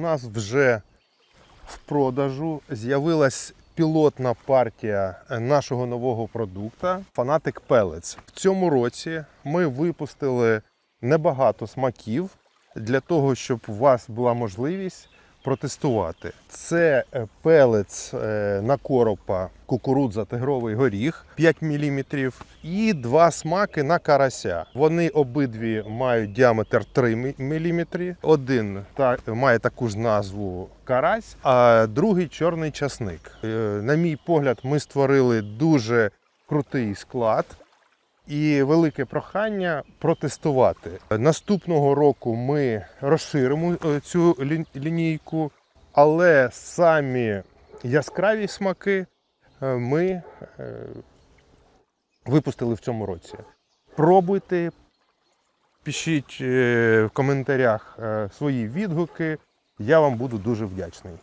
нас вже в продажу з'явилась пілотна партія нашого нового продукту Фанатик Pellets. В цьому році ми випустили небагато смаків для того, щоб у вас була можливість протестувати. Це е, пелець е, на коропа кукурудза тигровий горіх 5 мм і два смаки на карася. Вони обидві мають діаметр 3 мм. Один має таку ж назву карась, а другий чорний часник. Е, На мій погляд, ми створили дуже крутий склад. І велике прохання протестувати. Наступного року ми розширимо е, цю лінійку, але самі яскраві смаки е, ми е, випустили в цьому році. Пробуйте, пишіть в коментарях свої відгуки. Я вам буду дуже вдячний.